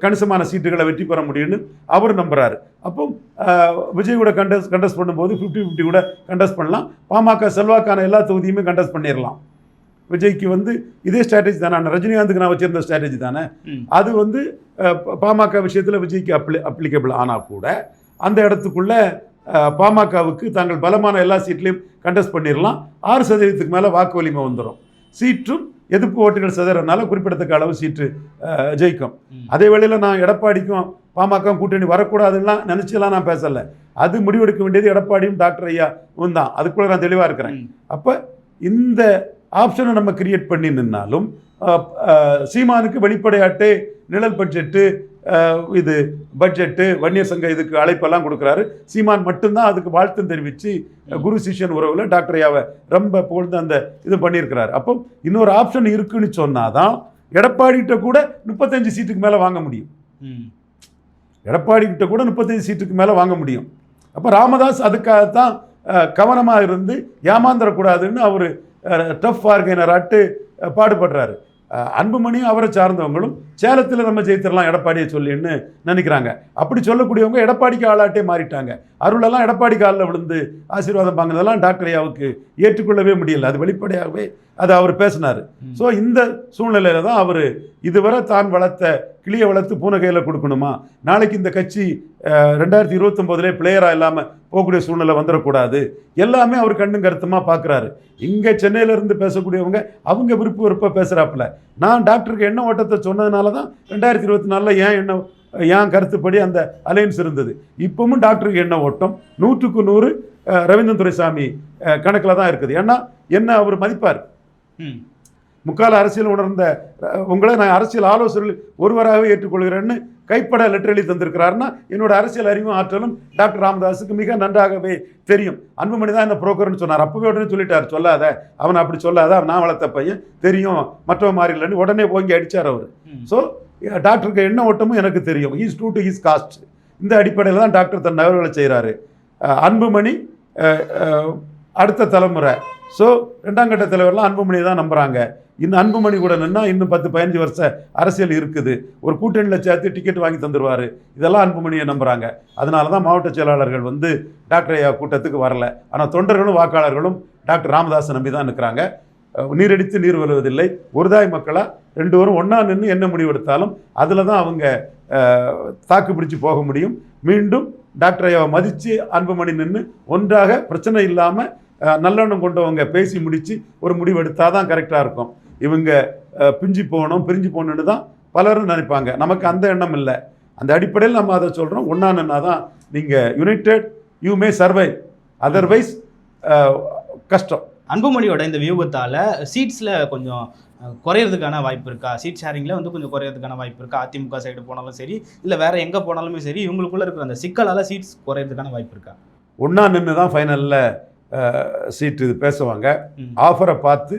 கணிசமான சீட்டுகளை வெற்றி பெற முடியும்னு அவர் நம்புறாரு. அப்போ விஜய் கூட கண்டஸ்ட் கண்டஸ்ட் பண்ணும்போது ஃபிஃப்டி ஃபிஃப்டி கூட கண்டஸ்ட் பண்ணலாம். பாமக செல்வாக்கான எல்லா தொகுதியுமே கண்டஸ்ட் பண்ணிடலாம் விஜய்க்கு வந்து இதே ஸ்ட்ராட்டஜி தானே ரஜினிகாந்துக்கு நான் வச்சிருந்த ஸ்ட்ராட்டஜி தானே. அது வந்து பாமக விஷயத்தில் விஜய்க்கு அப்ளி அப்ளிகபிள் ஆனால் கூட அந்த இடத்துக்குள்ள பாமகவுக்கு தாங்கள் பலமான எல்லா சீட்லையும் கண்டஸ்ட் பண்ணிடலாம் ஆறு சதவீதத்துக்கு மேலே வாக்கு வலிமை வந்துடும் சீற்றும் எதிர்ப்பு ஓட்டுகள் சிதறனால குறிப்பிடத்தக்க அளவு அஹ், ஜெயிக்கும். அதே வேளையில் நான் எடப்பாடிக்கும் பாமக கூட்டணி வரக்கூடாதுலாம் நினச்செல்லாம் நான் பேசலை அது முடிவெடுக்க வேண்டியது எடப்பாடியும் டாக்டர் ஐயா தான் அதுக்குள்ள நான் தெளிவாக இருக்கிறேன். அப்போ இந்த ஆப்ஷனை நம்ம கிரியேட் பண்ணி நின்னாலும் சீமானுக்கு வெளிப்படையாட்டு நிழல் பட்ஜெட்டு இது பட்ஜெட்டு வன்னியர் சங்க இதுக்கு அழைப்பெல்லாம் கொடுக்குறாரு. சீமான் மட்டும்தான் அதுக்கு வாழ்த்து தெரிவித்து குரு சிஷ்யன் உறவில் டாக்டர் ஐயாவை ரொம்ப புகழ்ந்து அந்த இது பண்ணியிருக்கிறாரு. அப்போ இன்னொரு ஆப்ஷன் இருக்குன்னு சொன்னாதான் எடப்பாடிகிட்ட கூட முப்பத்தஞ்சு சீட்டுக்கு மேலே வாங்க முடியும். ம். எடப்பாடி கிட்ட கூட முப்பத்தஞ்சு சீட்டுக்கு மேலே வாங்க முடியும். அப்போ ராமதாஸ் அதுக்காகத்தான் கவனமாக இருந்து ஏமாந்துடக்கூடாதுன்னு அவர் டஃப் ஆர்கனைராட்டு பாடுபடுறாரு. அன்புமணியும் அவரை சார்ந்தவங்களும் சேலத்தில் நம்ம ஜெயித்திரலாம் எடப்பாடியை சொல்லின்னு நினைக்கிறாங்க. அப்படி சொல்லக்கூடியவங்க எடப்பாடிக்கு ஆளாட்டே மாறிட்டாங்க. அருளெல்லாம் எடப்பாடி காலில் விழுந்து ஆசீர்வாதம் வாங்கினதெல்லாம் டாக்டர் ஐயாவுக்கு ஏற்றுக்கொள்ளவே முடியல. அது வெளிப்படையாகவே அது அவர் பேசினார். ஸோ இந்த சூழ்நிலையில தான் அவர் இதுவரை தான் வளர்த்த கிளியை வளர்த்து பூனை கையில் கொடுக்கணுமா? நாளைக்கு இந்த கட்சி ரெண்டாயிரத்தி இருபத்தொம்போதுலேயே பிளேயராக இல்லாமல் போகக்கூடிய சூழ்நிலை வந்துடக்கூடாது எல்லாமே அவர் கண்ணும் கருத்துமாக பார்க்குறாரு இங்கே சென்னையிலேருந்து பேசக்கூடியவங்க அவங்க விருப்ப விருப்ப பேசுகிறாப்புல நான் டாக்டருக்கு எண்ண ஓட்டத்தை சொன்னதுனால தான் ரெண்டாயிரத்தி இருபத்தி நாலில் ஏன் எண்ண என் கருத்துப்படி அந்த அலையன்ஸ் இருந்தது. இப்பவும் டாக்டருக்கு எண்ண ஓட்டம் நூற்றுக்கு நூறு ரவீந்திரன் துரைசாமி கணக்கில் தான் இருக்குது. ஏன்னா என்ன அவர் மதிப்பார்? ம். முக்கால அரசியல் உணர்ந்த உங்களை நான் அரசியல் ஆலோசகர்கள் ஒருவராகவே ஏற்றுக்கொள்கிறேன்னு கைப்பட லெட்டர் எழுதி தந்திருக்கிறாருன்னா என்னோட அரசியல் அறிவும் ஆற்றலும் டாக்டர் ராமதாஸுக்கு மிக நன்றாகவே தெரியும். அன்புமணி தான் இந்த புரோக்கர்னு சொன்னார். அப்பவே உடனே சொல்லிட்டார் சொல்லாத. அவன் அப்படி சொல்லாத. அவன் நான் வளர்த்த பையன். தெரியும். மற்றவன் மாதிரி இல்லைன்னு உடனே போங்கி அடிச்சார் அவர். ஸோ டாக்டருக்கு என்ன ஓட்டமும் எனக்கு தெரியும். He's true to his caste இந்த அடிப்படையில் தான் டாக்டர் தன் நகர்வுகளை செய்கிறாரு அன்புமணி அடுத்த தலைமுறை. ஸோ ரெண்டாம் கட்ட தலைவர்லாம் அன்புமணி தான் நம்புகிறாங்க இன்னும் அன்புமணி கூட நின்னா இன்னும் பத்து பதினஞ்சு வருஷ அரசியல் இருக்குது. ஒரு கூட்டணியில் சேர்த்து டிக்கெட் வாங்கி தந்துடுவார் இதெல்லாம் அன்புமணியை நம்புகிறாங்க அதனால தான் மாவட்ட செயலாளர்கள் வந்து டாக்டர் ஐயா கூட்டத்துக்கு வரல. ஆனால் தொண்டர்களும் வாக்காளர்களும் டாக்டர் ராமதாஸை நம்பி தான் நிற்கிறாங்க நீரடித்து நீர் வருவதில்லை. ஒருதாய் மக்களாக ரெண்டு பேரும் ஒன்றா நின்று என்ன முடிவெடுத்தாலும் அதில் தான் அவங்க தாக்கு பிடிச்சி போக முடியும். மீண்டும் டாக்டர் ஐயாவை மதித்து அன்புமணி நின்று ஒன்றாக பிரச்சனை இல்லாமல் நல்லெண்ணம் கொண்டவங்க பேசி முடித்து ஒரு முடிவு எடுத்தால் தான் கரெக்டாக இருக்கும். இவங்க பிஞ்சு போகணும் பிரிஞ்சு போகணுன்னு தான் பலரும் நினைப்பாங்க. நமக்கு அந்த எண்ணம் இல்லை. அந்த அடிப்படையில் நம்ம அதை சொல்கிறோம் ஒன்றா நின்னா தான் நீங்கள் united you may survive otherwise கஷ்டம். அன்புமணியோட இந்த வியூகத்தால சீட்ஸ்ல கொஞ்சம் குறையறதுக்கான வாய்ப்பு இருக்கா? சீட் ஷேரிங்ல வந்து கொஞ்சம் குறையறதுக்கான வாய்ப்பு இருக்கா? அதிமுக சைடு போனாலும் சரி இல்ல வேற எங்க போனாலுமே சரி இவங்களுக்குள்ள இருக்கிற அந்த சிக்கலால சீட்ஸ் குறையறதுக்கான வாய்ப்பு இருக்கா? ஒன்றா நின்று தான் ஃபைனலில் சீட்டு பேசுவாங்க. ஆஃபரை பார்த்து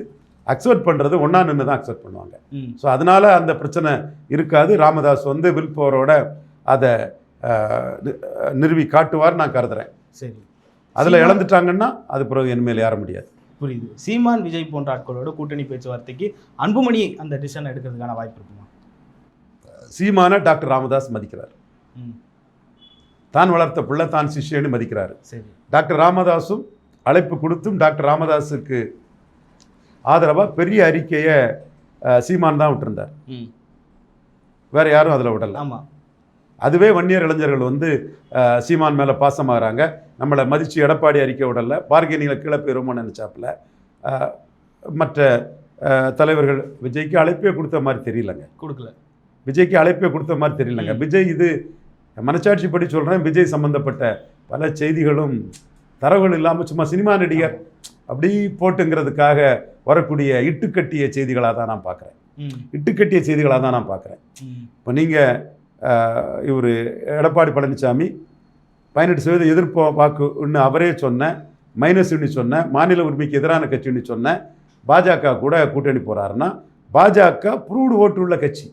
அக்செப்ட் பண்ணுறது ஒன்றா நின்று தான் அக்செப்ட் பண்ணுவாங்க. ஸோ அதனால் அந்த பிரச்சனை இருக்காது. ராமதாஸ் வந்து வில் பவரோட அதை நிறுவி காட்டுவார் நான் கருதுறேன். சரி. அதில் இழந்துட்டாங்கன்னா அது பிறகு இனிமேல் ஏற முடியாது. புரியுது. சீமான் விஜய் போன்ற ஆட்களோட கூட்டணி பேச்சுவார்த்தைக்கு அன்புமணி அந்த டிசிஷன் எடுக்கிறதுக்கான வாய்ப்பு இருக்குமா? சீமான டாக்டர் ராமதாஸ் மதிக்கிறார். தான் வளர்த்த பிள்ளை தான் சிஷ்யன்னு மதிக்கிறார். சரி. டாக்டர் ராமதாஸும் அழைப்பு கொடுத்தும் டாக்டர் ராமதாஸுக்கு ஆதரவாக பெரிய அறிக்கையை சீமான் தான் விட்டிருந்தார். வேற யாரும் அதில் விடல. ஆமா. அதுவே வன்னியர் இளைஞர்கள் வந்து சீமான் மேலே பாசமாகறாங்க. நம்மளை மதித்து எடப்பாடி அறிக்கை விடல. பார்கெனிங்கில் கீழே போயிருமோன்னு நினச்சாப்புல. மற்ற தலைவர்கள் விஜய்க்கு அழைப்பே கொடுத்த மாதிரி தெரியலங்க. கொடுக்கல. விஜய்க்கு அழைப்பே கொடுத்த மாதிரி தெரியலங்க. விஜய் இது மனச்சாட்சிப்படி சொல்கிறேன் விஜய் சம்பந்தப்பட்ட பல செய்திகளும் தரவுகள் இல்லாமல் சும்மா சினிமா நடிகர் அப்படி போட்டுங்கிறதுக்காக வரக்கூடிய இட்டுக்கட்டிய செய்திகளாக தான் நான் பார்க்குறேன். இட்டுக்கட்டிய செய்திகளாக தான் நான் பார்க்குறேன். இப்போ நீங்கள் இவர் எடப்பாடி பழனிசாமி பதினெட்டு சதவீத எதிர்ப்பு வாக்குன்னு அவரே சொன்ன மைனஸ்ன்னு சொன்ன மாநில உரிமைக்கு எதிரான கட்சின்னு சொன்ன பாஜக கூட கூட்டணி போகிறாருன்னா பாஜக ப்ரூவ்டு ஓட்டு உள்ள கட்சி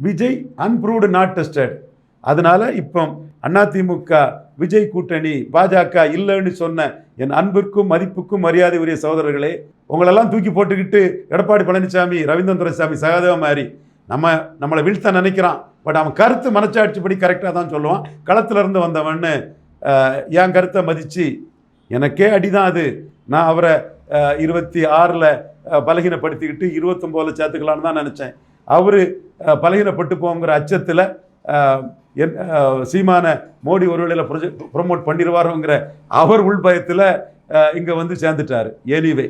விஜய் அன்ப்ரூவ்டு நாட் டெஸ்டட். அதனால இப்போ அதிமுக விஜய் கூட்டணி பாஜக இல்லைன்னு சொன்ன என் அன்பிற்கும் மதிப்புக்கும் மரியாதை உரிய சகோதரர்களே உங்களெல்லாம் தூக்கி போட்டுக்கிட்டு எடப்பாடி பழனிசாமி ரவீந்திரன் துரைசாமி சகாதேவ மாதிரி நம்ம நம்மளை வீழ்த்த நினைக்கிறான். பட் அவன் கருத்து மனச்சாட்சிப்படி கரெக்டாக தான் சொல்லுவான். களத்திலிருந்து வந்தவன்னு என் கருத்தை மதித்து எனக்கே அடிதான் அது. நான் அவரை இருபத்தி ஆறில் பலகீனப்படுத்திக்கிட்டு இருபத்தொம்போதில் சேர்த்துக்கலான்னு தான் நினச்சேன். அவர் பலகீனப்பட்டு போங்கிற அச்சத்தில் என் சீமான மோடி ஒரு வேளையில் ப்ரொஜெக்ட் ப்ரொமோட் பண்ணிடுவாரோங்கிற அவர் உள்பயத்தில் இங்கே வந்து சேர்ந்துட்டார். எனிவே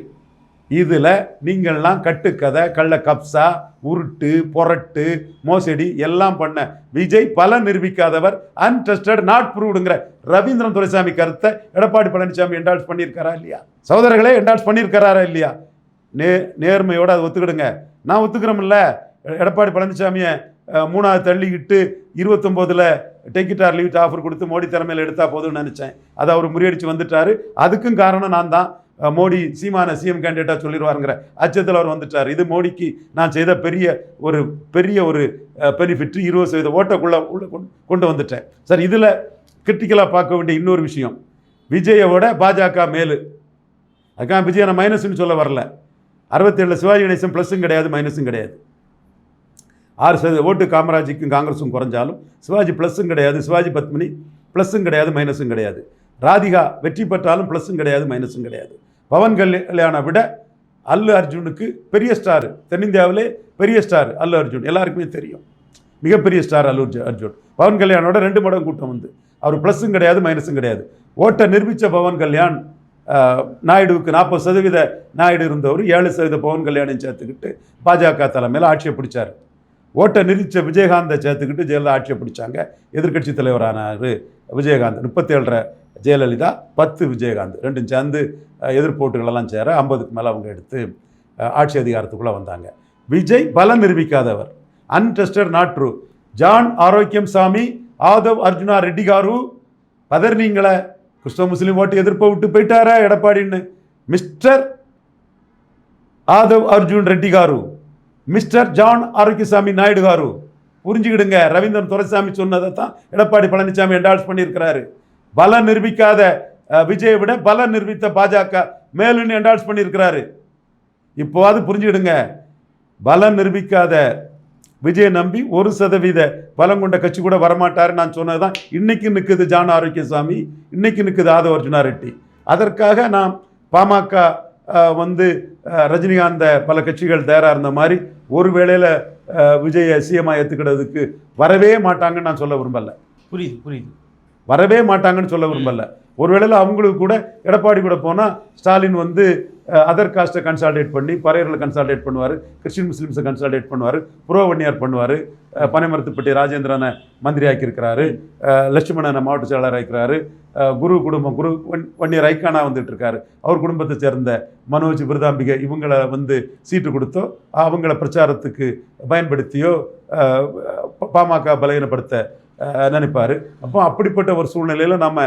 இதில் நீங்கள்லாம் கட்டுக்கதை கள்ள கப்சா உருட்டு பொரட்டு மோசடி எல்லாம் பண்ண விஜய் பல நிரூபிக்காதவர் அன்ட்ரஸ்டட் நாட் ப்ரூவ்டுங்கிற ரவீந்திரன் துரைசாமி கருத்தை எடப்பாடி பழனிசாமி என்டால்ஸ் பண்ணியிருக்காரா இல்லையா? சகோதரர்களே என்டால்ஸ் பண்ணியிருக்காரா இல்லையா? நே நேர்மையோடு அதை ஒத்துக்கிடுங்க. நான் ஒத்துக்கிறோம்ல எடப்பாடி பழனிசாமியை மூணாவது தள்ளிக்கிட்டு இருபத்தொம்போதில் take it or leave offer கொடுத்து மோடி தலைமையில் எடுத்தால் போதும்னு நினச்சேன். அதை அவர் முறியடிச்சு வந்துட்டார். அதுக்கும் காரணம் நான் தான். மோடி சீமான சிஎம் கேண்டிடேட்டாக சொல்லிடுவாருங்கிற அச்சத்தில் அவர் வந்துட்டார். இது மோடிக்கு நான் செய்த பெரிய ஒரு பெரிய ஒரு பெனிஃபிட் இருபது சதவீத ஓட்டக்குள்ளே உள்ள கொண்டு- கொண்டு வந்துட்டேன். சார் இதில் கிரிட்டிக்கலாக பார்க்க வேண்டிய இன்னொரு விஷயம். விஜயோட பாஜக மேலு. அதுக்காக விஜய் நான் மைனஸ்னு சொல்ல வரல. அறுபத்தேழில் சிவாஜி கணேசன் ப்ளஸ்ஸும் கிடையாது மைனஸும் கிடையாது. ஆறு சதவீத ஓட்டு காமராஜுக்கும் காங்கிரஸும் குறைஞ்சாலும் சிவாஜி ப்ளஸ்ஸும் கிடையாது சிவாஜி பத்மினி ப்ளஸ்ஸும் கிடையாது மைனஸும் கிடையாது. ராதிகா வெற்றி பெற்றாலும் ப்ளஸ்ஸும் கிடையாது மைனஸும் கிடையாது. பவன் கல்யாணை விட அல்லு அர்ஜுனுக்கு பெரிய ஸ்டார். தென்னிந்தியாவிலே பெரிய ஸ்டார் அல்லு அர்ஜுன். எல்லாருக்குமே தெரியும். மிகப்பெரிய ஸ்டார் அல்லு அர்ஜுன். பவன் கல்யாணோட ரெண்டு மடம் கூட்டம் வந்து அவர் ப்ளஸ்ஸும் கிடையாது மைனஸும் கிடையாது. ஓட்டை நிரூபித்த பவன் கல்யாண் நாயுடுவுக்கு நாற்பது சதவீத நாயுடு இருந்தவர் ஏழு சதவீத பவன் கல்யாணம் சேர்த்துக்கிட்டு பாஜக தலைமையில் ஆட்சியை பிடிச்சார். ஓட்டை நிதிச்ச விஜயகாந்தை சேர்த்துக்கிட்டு ஜெயலலிதா ஆட்சியை பிடிச்சாங்க. எதிர்கட்சி தலைவரானார் விஜயகாந்த். முப்பத்தேழரை ஜெயலலிதா பத்து விஜயகாந்த். ரெண்டும் சேர்ந்து எதிர்ப்போட்டுகளெல்லாம் சேர ஐம்பதுக்கு மேலே அவங்க எடுத்து ஆட்சி அதிகாரத்துக்குள்ளே வந்தாங்க. விஜய் பலம் நிரூபிக்காதவர். Untested not true John Arokiam Samy Aadhav Arjuna Reddy garu பதர் பதறினீங்களே கிறிஸ்தவ முஸ்லீம் ஓட்டு எதிர்ப்பை விட்டு போயிட்டாரா எடப்பாடின்னு. Mister Aadhav Arjun Reddy garu mister John Arokiasamy Naidu garu. புரிஞ்சுக்கிடுங்க Ravindran Duraisamy சொன்னதை தான் எடப்பாடி பழனிசாமி என்டால்ஸ் பண்ணியிருக்கிறாரு. பலம் நிரூபிக்காத விஜயை விட பலம் நிரூபித்த பாஜக மேலுன்னு என்டால்ஸ் பண்ணியிருக்கிறாரு. இப்போவாது புரிஞ்சுக்கிடுங்க பலம் நிரூபிக்காத விஜயை நம்பி ஒரு சதவீத பலம் கொண்ட கட்சி கூட வரமாட்டாரு நான் சொன்னது தான் இன்னைக்கு நிற்குது ஜான் ஆரோக்கியசாமி இன்னைக்கு நிற்குது ஆதவ அர்ஜுனா ரெட்டி. அதற்காக நாம் பாமக வந்து ரஜினிகாந்த பல கட்சிகள் தயாராக இருந்த மாதிரி ஒரு வேளையில் விஜயை சிஎம்ஐ ஏற்றுக்கிறதுக்கு வரவே மாட்டாங்கன்னு நான் சொல்ல விரும்பல. புரியுது புரியுது. வரவே மாட்டாங்கன்னு சொல்ல விரும்பல. ஒருவேளை அவங்களுக்கு கூட எடப்பாடி கூட போனால் ஸ்டாலின் வந்து அதர் காஸ்ட்டை கன்சால்டேட் பண்ணி பறையர்களை கன்சால்டேட் பண்ணுவார் கிறிஸ்டின் முஸ்லீம்ஸை கன்சால்டேட் பண்ணுவார் புரோவன்னியார் பண்ணுவார் பனைமரத்துப்பட்டி ராஜேந்திரனை மந்திரி ஆக்கியிருக்கிறாரு லட்சுமணனை மாவட்ட செயலாளர் ஆக்கிறாரு குரு குடும்பம் குரு வன்- வன்னியர் ஐக்கானா வந்துட்டு இருக்காரு அவர் குடும்பத்தை சேர்ந்த மனோஜ் விருதாம்பிகை இவங்களை வந்து சீட்டு கொடுத்தோ அவங்கள பிரச்சாரத்துக்கு பயன்படுத்தியோ பாமக பலகீனப்படுத்த நினைப்பார். அப்போ அப்படிப்பட்ட ஒரு சூழ்நிலையில் நம்ம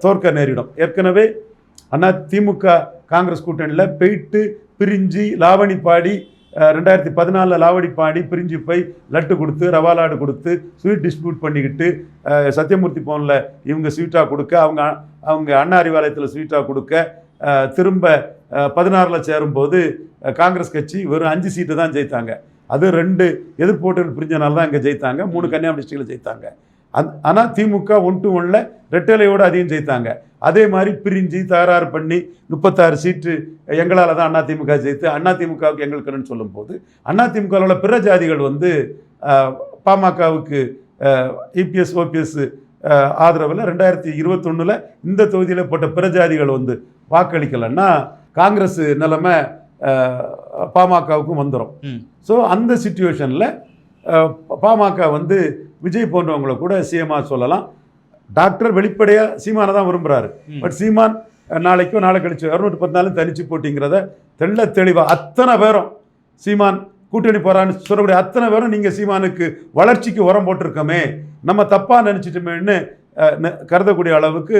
தோற்க நேரிடும். ஏற்கனவே அண்ணா திமுக காங்கிரஸ் கூட்டணியில் போயிட்டு பிரிஞ்சு லாவணி பாடி ரெண்டாயிரத்தி பதினாலில் லாவடி பாடி பிரிஞ்சு போய் லட்டு கொடுத்து ரவா லாடு கொடுத்து ஸ்வீட் டிஸ்ட்ரிபியூட் பண்ணிக்கிட்டு சத்தியமூர்த்தி போனில் இவங்க ஸ்வீட்டாக கொடுக்க அவங்க அவங்க அண்ணா அறிவாலயத்தில் ஸ்வீட்டாக கொடுக்க திரும்ப பதினாறில் சேரும்போது காங்கிரஸ் கட்சி வெறும் அஞ்சு சீட்டு தான் ஜெயித்தாங்க. அது ரெண்டு எதிர்ப்போட்டிகள் பிரிஞ்சனால தான் இங்கே ஜெயித்தாங்க. மூணு கன்னியாகுமரி டிஸ்ட்ரிக்டில் ஜெயித்தாங்க. அந் ஆனால் திமுக ஒன் டு ஒன்ல ரெட்டலையோடு அதையும் ஜெயித்தாங்க. அதே மாதிரி பிரிஞ்சு தகராறு பண்ணி முப்பத்தாறு சீட்டு எங்களால் தான் அதிமுக ஜெயித்து அதிமுகவுக்கு எங்களுக்குன்னு சொல்லும்போது அதிமுகவில் உள்ள பிற ஜாதிகள் வந்து பாமகவுக்கு இபிஎஸ் ஓபிஎஸ் ஆதரவில் ரெண்டாயிரத்தி இருபத்தொன்னில் இந்த தொகுதியில் போட்ட பிற ஜாதிகள் வந்து வாக்களிக்கலைன்னா காங்கிரஸ் நிலைமை பாமகவுக்கும் வந்துடும் ஸோ அந்த சுச்சுவேஷனில் பாமக வந்து விஜய் போன்றவங்களை கூட சிஎம்ஆ சொல்லலாம். டாக்டர் வெளிப்படையாக சீமானை தான் விரும்புகிறாரு. பட் சீமான் அஹ், நாளைக்கோ நாளை கழிச்சு இரநூத்தி பத்து நாளும் தனிச்சு போட்டிங்கிறத தெள்ள தெளிவாக அத்தனை பேரும் சீமான் கூட்டணி போறான்னு சொல்லக்கூடிய அத்தனை பேரும் நீங்கள் சீமானுக்கு வளர்ச்சிக்கு உரம் போட்டிருக்கோமே. நம்ம தப்பாக நினச்சிட்டோமேன்னு கருதக்கூடிய அளவுக்கு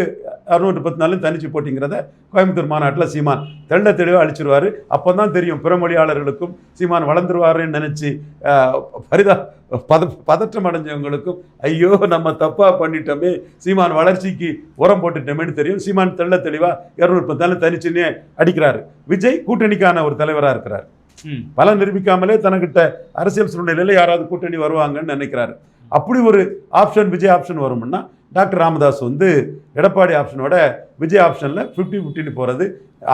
அறுநூற்றி பத்து நாளும் தனிச்சு போட்டிங்கிறத கோயம்புத்தூர் மாநாட்டில் சீமான் தெள்ள தெளிவாக அழிச்சிருவாரு. அப்போ தான் தெரியும் பிற மொழியாளர்களுக்கும் சீமான் வளர்ந்துருவாருன்னு நினச்சி பரிதா பத பதற்றம் அடைஞ்சவங்களுக்கும் ஐயோ நம்ம தப்பாக பண்ணிட்டோமே சீமான் வளர்ச்சிக்கு உரம் போட்டுட்டோமேன்னு தெரியும். சீமான் தெள்ள தெளிவாக இரநூறு பத்து நாள் தனிச்சுன்னே அடிக்கிறாரு. விஜய் கூட்டணிக்கான ஒரு தலைவராக இருக்கிறார். ம். பலம் நிரூபிக்காமலே தனக்கிட்ட அரசியல் சூழ்நிலையில் யாராவது கூட்டணி வருவாங்கன்னு நினைக்கிறாரு. அப்படி ஒரு ஆப்ஷன் விஜய் ஆப்ஷன் வரும்னா டாக்டர் ராமதாஸ் வந்து எடப்பாடி ஆப்ஷனோட விஜய் ஆப்ஷனில் ஃபிஃப்டி ஃபிஃப்டின்னு போகிறது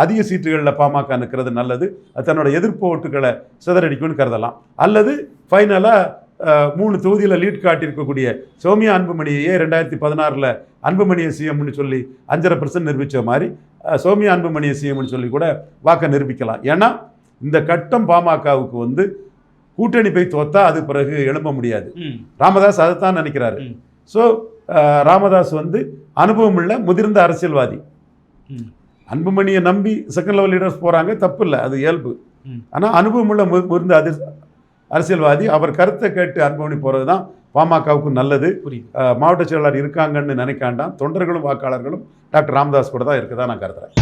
அதிக சீட்டுகளில் பாமக நிற்கிறது நல்லது. அது தன்னோட எதிர்ப்பு ஓட்டுகளை சிதறடிக்கும்னு கருதலாம். அல்லது ஃபைனலாக மூணு தொகுதியில் லீட் காட்டியிருக்கக்கூடிய சௌமியா அன்புமணியையே ரெண்டாயிரத்தி பதினாறில் அன்புமணியை சிஎம்னு சொல்லி அஞ்சரை பர்சன்ட் நிரூபித்த மாதிரி சோமியா சௌமியா அன்புமணியை சிஎம்னு சொல்லி கூட வாக்கை நிரூபிக்கலாம். ஏன்னா இந்த கட்டம் பாமகவுக்கு வந்து கூட்டணி போய் தோத்தா அது பிறகு எழும்ப முடியாது. ராமதாஸ் அதைத்தான் நினைக்கிறாரு. ஸோ ராமதாஸ் வந்து அனுபவம் உள்ள முதிர்ந்த அரசியல்வாதி. அன்புமணியை நம்பி செகண்ட் லெவல் லீடர்ஸ் போகிறாங்க தப்பு இல்லை அது இயல்பு. ஆனால் அனுபவம் உள்ள மு- முதிர்ந்த அதிர் அரசியல்வாதி அவர் கருத்தை கேட்டு அன்புமணி போகிறது தான் பாமகவுக்கு நல்லது மாவட்ட செயலாளர் இருக்காங்கன்னு நினைக்காண்டாம் தொண்டர்களும் வாக்காளர்களும் டாக்டர் ராமதாஸ் கூட தான் இருக்கதா நான் கருதுறேன்.